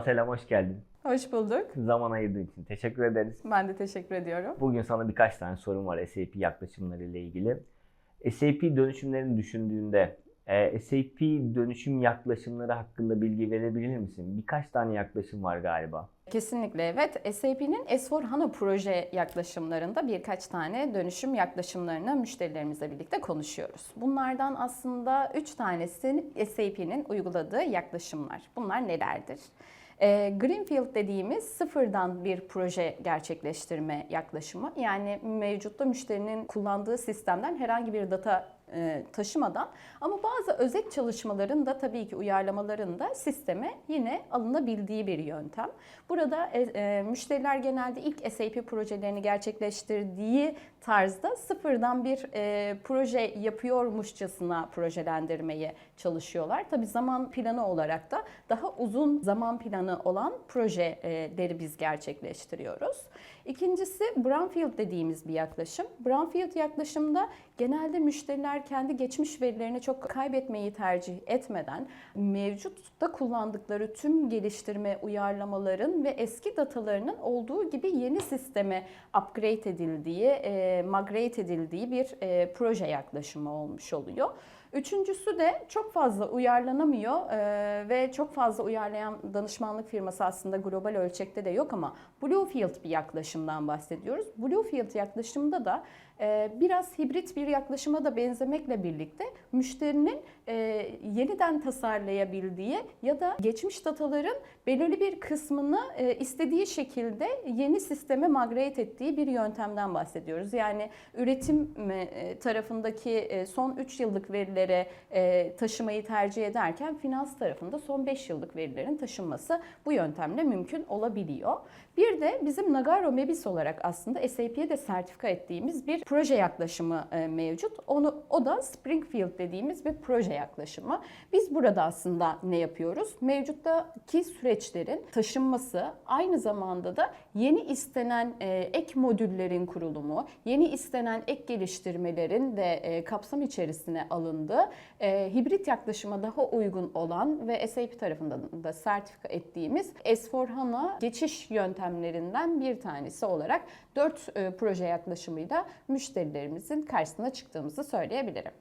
selam, hoş geldin. Hoş bulduk. Zaman ayırdığın için teşekkür ederiz. Ben de teşekkür ediyorum. Bugün sana birkaç tane sorum var SAP yaklaşımları ile ilgili. SAP dönüşümlerini düşündüğünde e, SAP dönüşüm yaklaşımları hakkında bilgi verebilir misin? Birkaç tane yaklaşım var galiba. Kesinlikle evet. SAP'nin S4HANA proje yaklaşımlarında birkaç tane dönüşüm yaklaşımlarını müşterilerimizle birlikte konuşuyoruz. Bunlardan aslında 3 tanesi SAP'nin uyguladığı yaklaşımlar. Bunlar nelerdir? E, Greenfield dediğimiz sıfırdan bir proje gerçekleştirme yaklaşımı. Yani mevcutta müşterinin kullandığı sistemden herhangi bir data e, taşımadan ama bazı özet çalışmaların da tabii ki uyarlamaların da sisteme yine alınabildiği bir yöntem. Burada e, e, müşteriler genelde ilk SAP projelerini gerçekleştirdiği tarzda sıfırdan bir proje yapıyormuşçasına projelendirmeye çalışıyorlar. Tabii zaman planı olarak da daha uzun zaman planı olan projeleri biz gerçekleştiriyoruz. İkincisi Brownfield dediğimiz bir yaklaşım. Brownfield yaklaşımda genelde müşteriler kendi geçmiş verilerini çok kaybetmeyi tercih etmeden mevcutta kullandıkları tüm geliştirme uyarlamaların ve eski datalarının olduğu gibi yeni sisteme upgrade edildiği, e, migrate edildiği bir e, proje yaklaşımı olmuş oluyor. Üçüncüsü de çok fazla uyarlanamıyor e, ve çok fazla uyarlayan danışmanlık firması aslında global ölçekte de yok ama Bluefield bir yaklaşımdan bahsediyoruz. Bluefield yaklaşımda da biraz hibrit bir yaklaşıma da benzemekle birlikte müşterinin e, yeniden tasarlayabildiği ya da geçmiş dataların belirli bir kısmını e, istediği şekilde yeni sisteme migrate ettiği bir yöntemden bahsediyoruz. Yani üretim e, tarafındaki son 3 yıllık verilere taşımayı tercih ederken finans tarafında son 5 yıllık verilerin taşınması bu yöntemle mümkün olabiliyor. Bir de bizim Nagaro Mebis olarak aslında SAP'ye de sertifika ettiğimiz bir proje yaklaşımı e, mevcut. Onu o da Springfield dediğimiz bir proje yaklaşımı. Biz burada aslında ne yapıyoruz? Mevcuttaki süreçlerin taşınması aynı zamanda da yeni istenen e, ek modüllerin kurulumu, yeni istenen ek geliştirmelerin de e, kapsam içerisine alındığı hibrit yaklaşıma daha uygun olan ve SAP tarafından da sertifika ettiğimiz S4HANA geçiş yöntemlerinden bir tanesi olarak 4 proje yaklaşımıyla müşterilerimizin karşısına çıktığımızı söyleyebilirim.